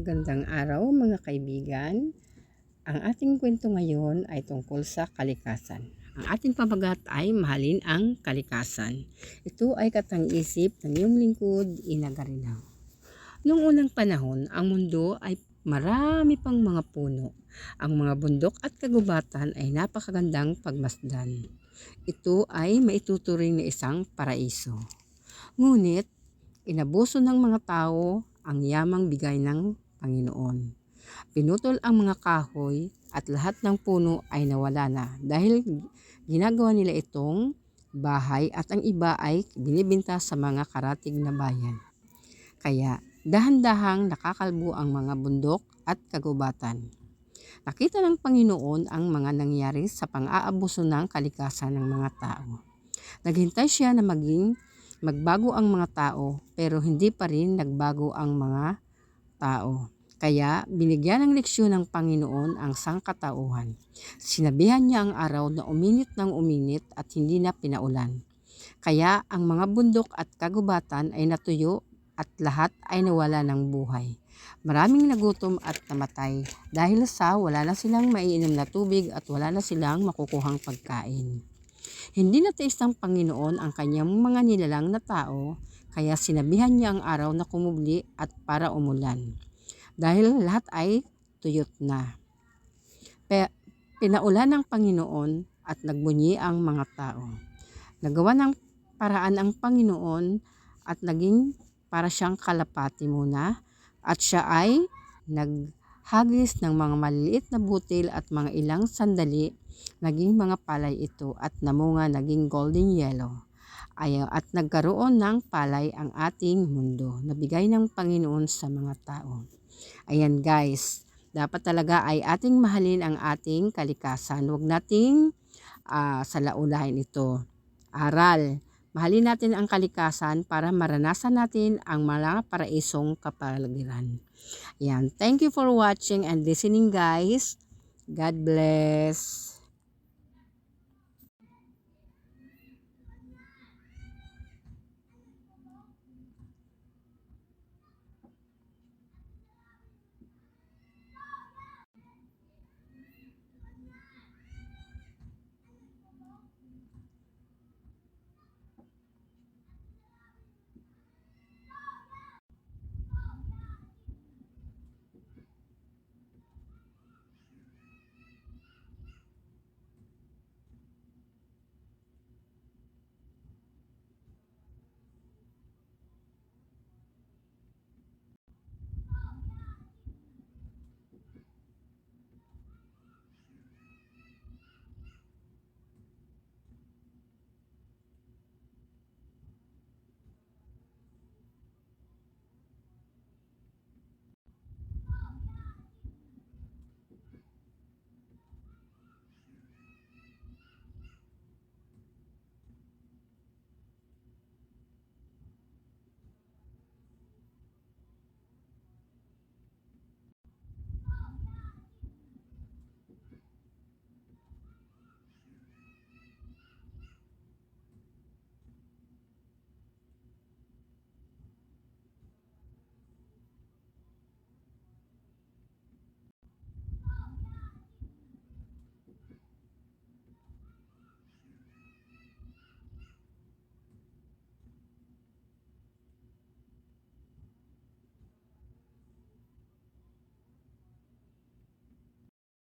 Magandang araw mga kaibigan. Ang ating kwento ngayon ay tungkol sa kalikasan. Ang ating pamagat ay mahalin ang kalikasan. Ito ay katang-isip ng iyong lingkod, Ina Garinaw. Noong unang panahon, ang mundo ay marami pang mga puno. Ang mga bundok at kagubatan ay napakagandang pagmasdan. Ito ay maituturing na isang paraiso. Ngunit, inabuso ng mga tao ang yamang bigay ng Panginoon. Pinutol ang mga kahoy at lahat ng puno ay nawala na dahil ginagawa nila itong bahay at ang iba ay binibinta sa mga karatig na bayan. Kaya dahan-dahang nakakalbo ang mga bundok at kagubatan. Nakita ng Panginoon ang mga nangyari sa pang-aabuso ng kalikasan ng mga tao. Naghintay siya na maging magbago ang mga tao pero hindi pa rin nagbago ang mga tao. Kaya binigyan ng leksyon ng Panginoon ang sangkatauhan. Sinabihan niya ang araw na uminit ng uminit at hindi na pinaulan. Kaya ang mga bundok at kagubatan ay natuyo at lahat ay nawala ng buhay. Maraming nagutom at namatay dahil sa wala na silang maiinom na tubig at wala na silang makukuhang pagkain. Hindi natiis ng Panginoon ang kanyang mga nilalang na tao, kaya sinabihan niya ang araw na kumubli at para umulan. Dahil lahat ay tuyot na. Pe, pinaulan ng Panginoon at nagbunyi ang mga tao. Nagawa ng paraan ang Panginoon at naging para siyang kalapati muna at siya ay naghagis ng mga maliliit na butil at mga ilang sandali naging mga palay ito at namunga naging golden yellow. Ayaw at nagkaroon ng palay ang ating mundo na bigay ng Panginoon sa mga tao. Ayan guys, dapat talaga ay ating mahalin ang ating kalikasan. Huwag nating uh, salaulahin ito. Aral, mahalin natin ang kalikasan para maranasan natin ang mga paraisong kapaligiran. Ayan, thank you for watching and listening guys. God bless.